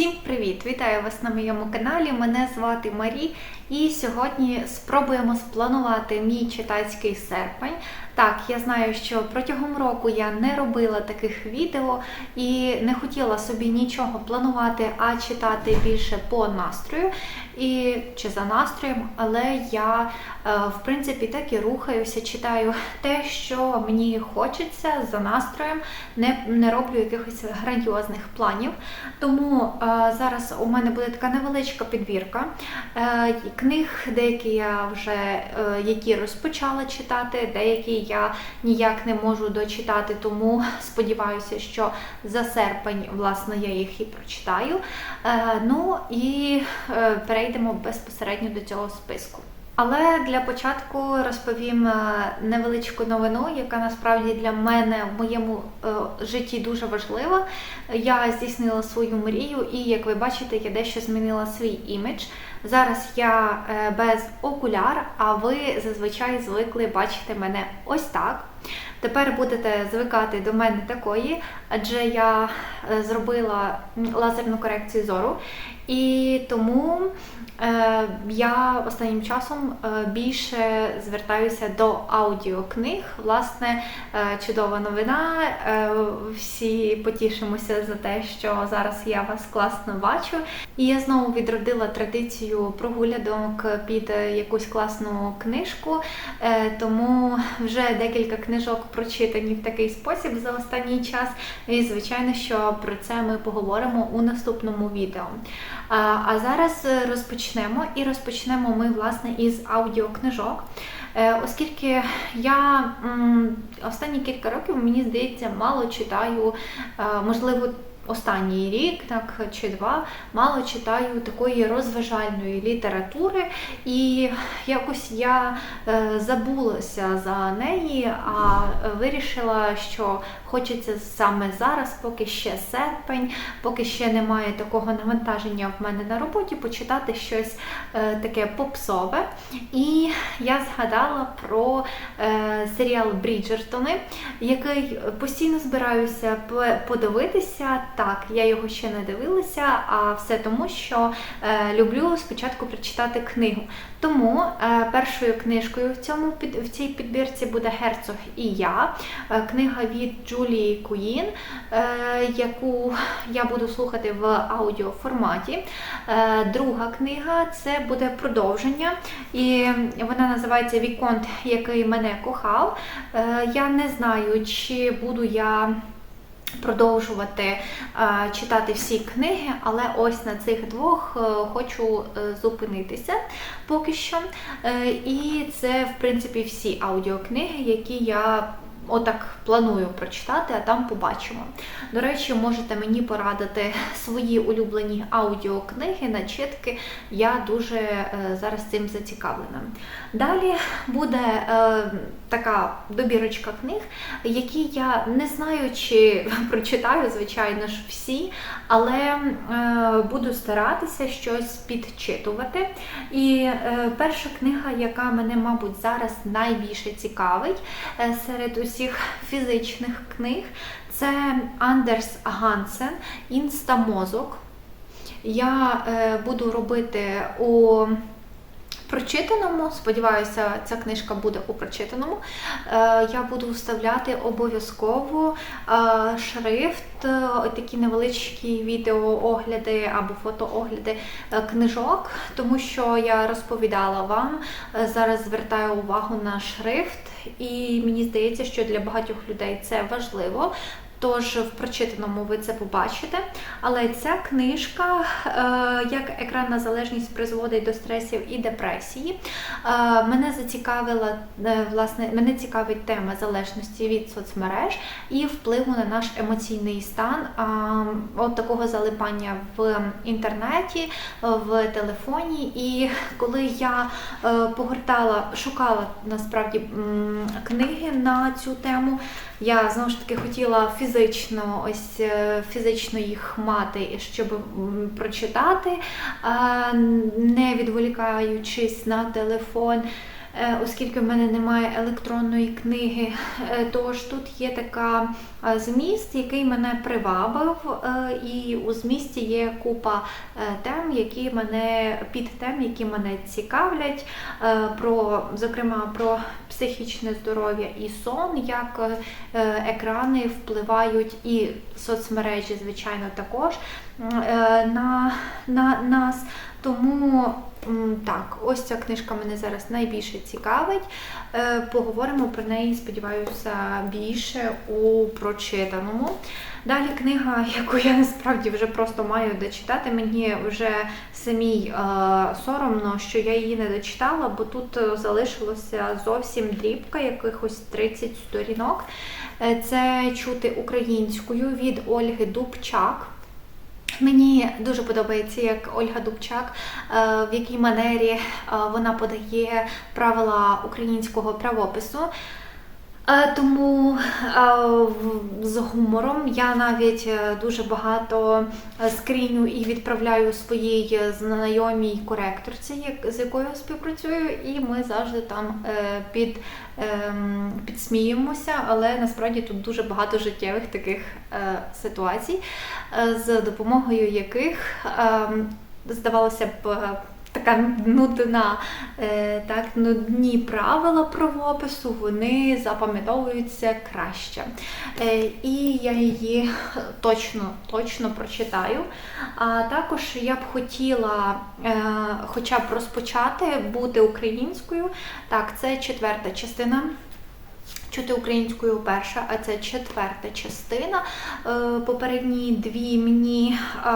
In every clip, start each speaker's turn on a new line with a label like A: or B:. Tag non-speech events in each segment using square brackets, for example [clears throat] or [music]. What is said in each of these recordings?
A: Всім привіт! Вітаю вас на моєму каналі. Мене звати Марі, і сьогодні спробуємо спланувати мій читацький серпень. Так, я знаю, що протягом року я не робила таких відео і не хотіла собі нічого планувати, а читати більше по настрою і чи за настроєм, але я е, в принципі так і рухаюся, читаю те, що мені хочеться за настроєм, не, не роблю якихось грандіозних планів. Тому е, зараз у мене буде така невеличка підбірка е, книг, деякі я вже е, які розпочала читати, деякі я ніяк не можу дочитати, тому сподіваюся, що за серпень власне я їх і прочитаю. Е, ну і перейдемо безпосередньо до цього списку. Але для початку розповім е, невеличку новину, яка насправді для мене в моєму е, житті дуже важлива. Я здійснила свою мрію, і як ви бачите, я дещо змінила свій імідж. Зараз я е, без окуляр, а ви зазвичай звикли бачити мене ось так. Тепер будете звикати до мене такої, адже я зробила лазерну корекцію зору, і тому я останнім часом е, більше звертаюся до аудіокниг. Власне, е, чудова новина. Е, всі потішимося за те, що зараз я вас класно бачу. І я знову відродила традицію прогулянок під е, якусь класну книжку, е, тому вже декілька книжок прочитані в такий спосіб за останній час. І звичайно, що про це ми поговоримо у наступному відео. А, зараз е, розпочнемо і розпочнемо ми власне із аудіокнижок. Е, Оскільки я останні кілька років, мені здається, мало читаю, е, можливо, останній рік, так чи два, мало читаю такої розважальної літератури, і якось я е, забулася за неї, а вирішила, що хочеться саме зараз, поки ще серпень, поки ще немає такого навантаження в мене на роботі, почитати щось е, таке попсове. І я згадала про е, серіал Бріджертони, який постійно збираюся подивитися. Так, я його ще не дивилася, а все тому, що е, люблю спочатку прочитати книгу. Тому е, першою книжкою в цьому в цій підбірці буде Герцог і я, е, книга від Джулії Куїн, е, яку я буду слухати в аудіоформаті. Е, друга книга це буде продовження, і вона називається Віконт, який мене кохав. Е, я не знаю, чи буду я продовжувати е, читати всі книги, але ось на цих двох е, хочу е, зупинитися поки що. І це, в принципі, всі аудіокниги, які я отак планую прочитати, а там побачимо. До речі, можете мені порадити свої улюблені аудіокниги, начитки. Я дуже е, зараз цим зацікавлена. Далі буде е, така добірочка книг, які я не знаю, чи [laughs] прочитаю, звичайно ж, всі, але е, буду старатися щось підчитувати. І е, перша книга, яка мене, мабуть, зараз найбільше цікавить е, серед усіх фізичних книг, це Андерс Гансен Інстамозок. Я е, буду робити у прочитаному. Сподіваюся, ця книжка буде у прочитаному. Е, Я буду вставляти обов'язково е, шрифт, е, такі невеличкі відеоогляди або фотоогляди книжок, тому що я розповідала вам, зараз звертаю увагу на шрифт, і мені здається, що для багатьох людей це важливо. Тож в прочитаному ви це побачите. Але ця книжка, е, як екранна залежність призводить до стресів і депресії, е, мене зацікавила, е, власне, мене цікавить тема залежності від соцмереж і впливу на наш емоційний стан, от такого залипання в інтернеті, в телефоні. І коли я погортала, шукала насправді книги на цю тему, я знову ж таки хотіла фізично, ось е, фізично їх мати, щоб прочитати, не відволікаючись на телефон. Е, оскільки в мене немає електронної книги. Е, Тож тут є така е, зміст, який мене привабив, і у змісті є купа тем, які мене під тем, які мене цікавлять, про зокрема про психічне здоров'я і сон, як екрани впливають і соцмережі, звичайно, також на, на нас. Тому так, ось ця книжка мене зараз найбільше цікавить. Е, Поговоримо про неї, сподіваюся, більше у прочитаному. Далі книга, [laughs] яку я насправді вже просто маю дочитати. Мені вже самій е, соромно, що я її не дочитала, бо тут е, залишилося зовсім дрібка, якихось 30 сторінок. Е, Це чути українською від Ольги Дубчак. Мені дуже подобається, як Ольга Дубчак, е, в якій манері е, вона подає правила українського правопису. Е, Тому е, з гумором я навіть е, дуже багато скріню і відправляю своїй знайомій коректорці, з якою співпрацюю, і ми завжди там під, ем, підсміюємося, але насправді тут дуже багато життєвих таких ситуацій, з допомогою яких ем, здавалося б. Така нудна, е, так, нудні правила правопису, вони запам'ятовуються краще. Е, і я її точно, точно прочитаю. А також я б хотіла е, хоча б розпочати бути українською. Так, це четверта частина. Чути українською перша, а це четверта частина. Е, Попередні дві мені е,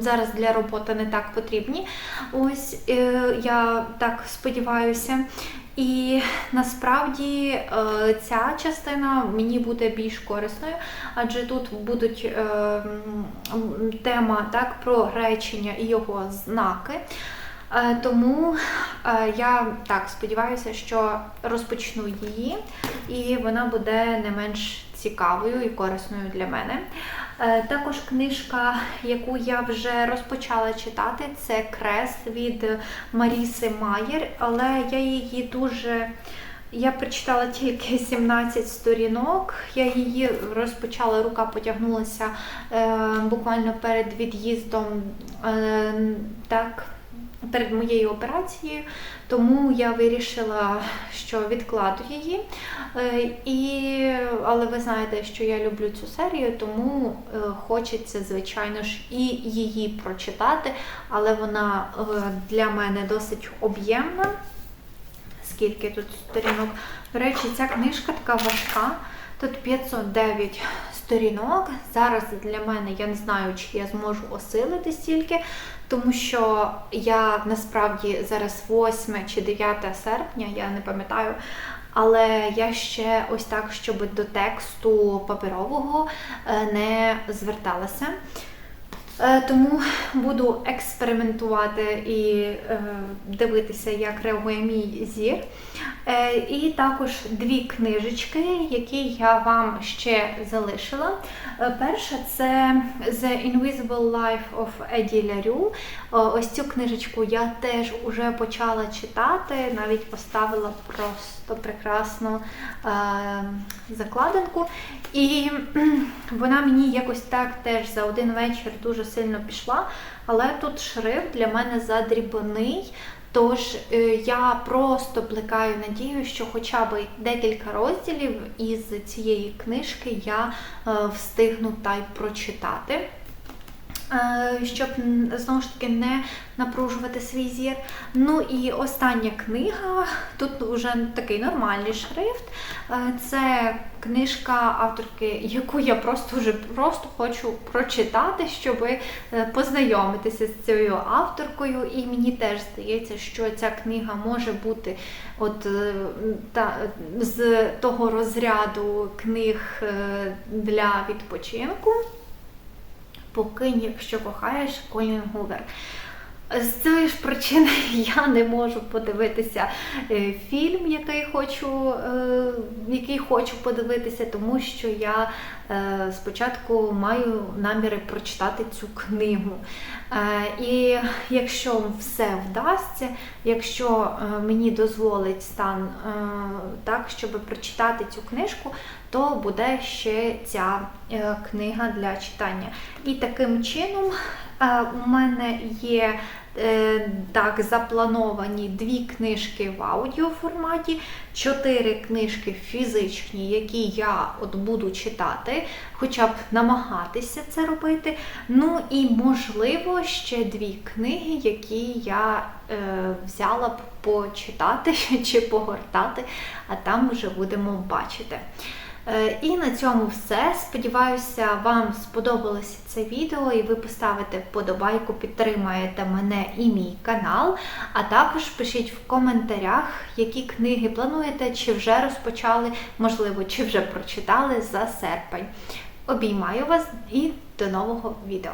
A: зараз для роботи не так потрібні. Ось е, я так сподіваюся. І насправді ця частина мені буде більш корисною, адже тут будуть тема так про речення і його знаки. Е, Тому е, я так сподіваюся, що розпочну її, і вона буде не менш цікавою і корисною для мене. Е, Також книжка, яку я вже розпочала читати, це Крест від Маріси Майєр, але я її дуже. Я прочитала тільки [laughs] 17 сторінок. Я її розпочала, рука потягнулася е, буквально перед від'їздом. Е, так, перед моєю операцією, тому я вирішила, що відкладу її. Е, І, але ви знаєте, що я люблю цю серію, тому е, хочеться, звичайно ж, і її прочитати, але вона е, для мене досить об'ємна. Скільки тут сторінок? До речі, ця книжка така важка. Тут 509 сторінок. Зараз для мене я не знаю, чи я зможу осилити стільки, тому що я насправді зараз 8 чи 9 серпня, я не пам'ятаю. Але я ще ось так, щоб до тексту паперового е, не зверталася. Е, Тому буду експериментувати і е, дивитися, як реагує мій зір. Е, І також дві книжечки, які я вам ще залишила. Е, Перша це The Invisible Life of Eddie LaRue. Ось цю книжечку я теж уже почала читати, навіть поставила просто прекрасну е, закладинку. І [clears throat] вона мені якось так теж за один вечір дуже сильно пішла, але тут шрифт для мене задрібний. Тож е, я просто плекаю надію, що хоча б декілька розділів із цієї книжки я е, встигну та й прочитати. Е, Щоб знову ж таки не напружувати свій зір. Ну і остання книга, тут вже такий нормальний шрифт. Е, Це книжка авторки, яку я просто вже просто хочу прочитати, щоб е, познайомитися з цією авторкою. І мені теж здається, що ця книга може бути от та, з того розряду книг для відпочинку. Покинь, якщо кохаєш, Колін Гувер. З цієї ж причини [laughs] я не можу подивитися е, фільм, який хочу, е, який хочу подивитися, тому що я е, спочатку маю наміри прочитати цю книгу. І якщо все вдасться, якщо мені дозволить стан так, щоб прочитати цю книжку, то буде ще ця е, книга для читання. І таким чином е, у мене є е, так заплановані дві книжки в аудіоформаті, чотири книжки фізичні, які я от буду читати, хоча б намагатися це робити. Ну і можливо ще дві книги, які я е, взяла б почитати [laughs] чи погортати, а там вже будемо бачити. Е, І на цьому все. Сподіваюся, вам сподобалося це відео і ви поставите вподобайку, підтримаєте мене і мій канал. А також пишіть в коментарях, які книги плануєте, чи вже розпочали, можливо, чи вже прочитали за серпень. Обіймаю вас і до нового відео!